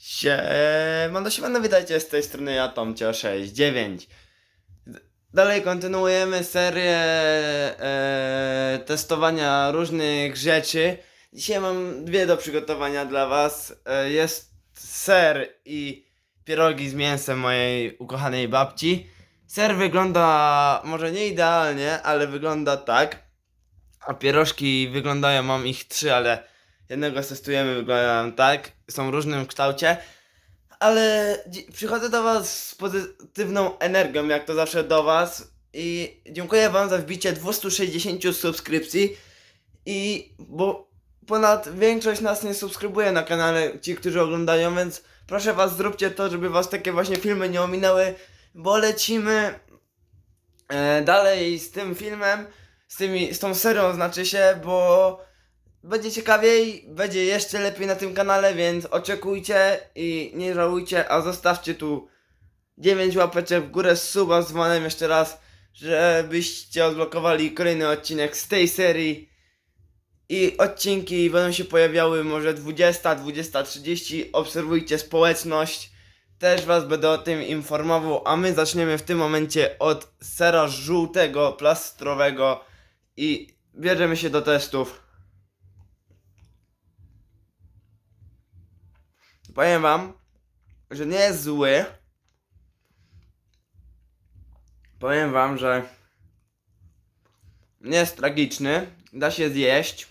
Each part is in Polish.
Siemano, siemano, witajcie z tej strony ja, Tomcio69. Dalej kontynuujemy serię e, testowania różnych rzeczy. Dzisiaj mam dwie do przygotowania dla was. E, jest ser i pierogi z mięsem mojej ukochanej babci. Ser wygląda może nie idealnie, ale wygląda tak. A pierożki wyglądają, mam ich trzy, ale jednego testujemy, wyglądają tak. Są w różnym kształcie. Ale przychodzę do Was z pozytywną energią, jak to zawsze do Was. I dziękuję Wam za wbicie 260 subskrypcji. I bo ponad większość nas nie subskrybuje na kanale, ci, którzy oglądają, więc proszę Was, zróbcie to, żeby Was takie właśnie filmy nie ominęły, bo lecimy e, dalej z tym filmem, z, tymi, z tą serią znaczy się, bo będzie ciekawiej, będzie jeszcze lepiej na tym kanale, więc oczekujcie i nie żałujcie, a zostawcie tu 9 łapeczek w górę suba z dzwonem jeszcze raz, żebyście odblokowali kolejny odcinek z tej serii. I odcinki będą się pojawiały może 20, 20.30. Obserwujcie społeczność. Też was będę o tym informował, a my zaczniemy w tym momencie od sera żółtego, plastrowego i bierzemy się do testów. Powiem wam, że nie jest zły. Powiem wam, że nie jest tragiczny. Da się zjeść.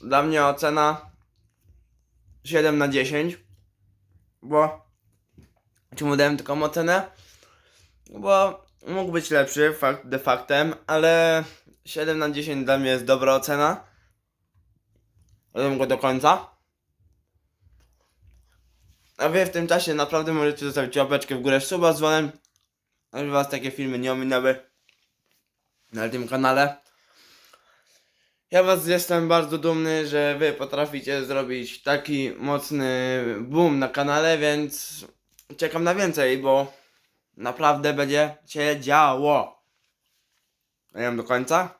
Dla mnie ocena 7 na 10. Bo czemu dałem taką ocenę? Bo mógł być lepszy, fakt de faktem, ale 7 na 10 dla mnie jest dobra ocena. Dam go do końca. A wy w tym czasie naprawdę możecie zostawić łapeczkę w górę, suba z dzwonem, żeby was takie filmy nie ominęły na tym kanale. Ja was jestem bardzo dumny, że wy potraficie zrobić taki mocny boom na kanale, więc czekam na więcej, bo naprawdę będzie się działo. Jem do końca.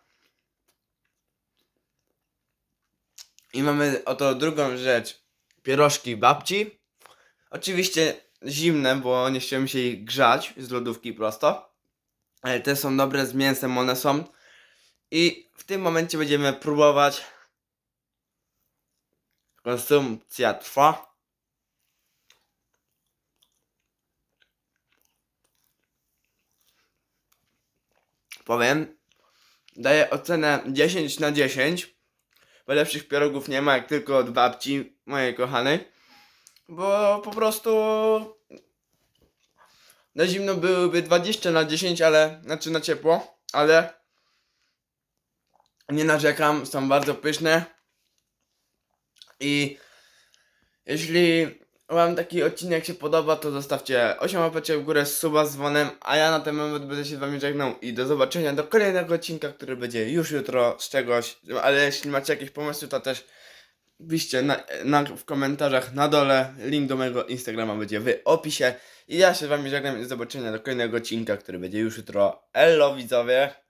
I mamy oto drugą rzecz. Pierożki babci. Oczywiście zimne, bo nie chciałem się ich grzać z lodówki prosto. Ale te są dobre z mięsem, one są. I w tym momencie będziemy próbować. Konsumpcja trwa. Powiem, daję ocenę 10 na 10. Bo lepszych pierogów nie ma, jak tylko od babci mojej kochanej. Bo po prostu na zimno byłyby 20 na 10, ale znaczy na ciepło, ale nie narzekam, są bardzo pyszne. I jeśli wam taki odcinek się podoba, to zostawcie 8 łapeczek w górę, suba z dzwonem, a ja na ten moment będę się z wami żegnał i do zobaczenia do kolejnego odcinka, który będzie już jutro z czegoś, ale jeśli macie jakieś pomysły, to też Piszcie na, na, w komentarzach na dole. Link do mojego Instagrama będzie w opisie. I ja się z wami żegnam i do zobaczenia do kolejnego odcinka, który będzie już jutro. Elo widzowie!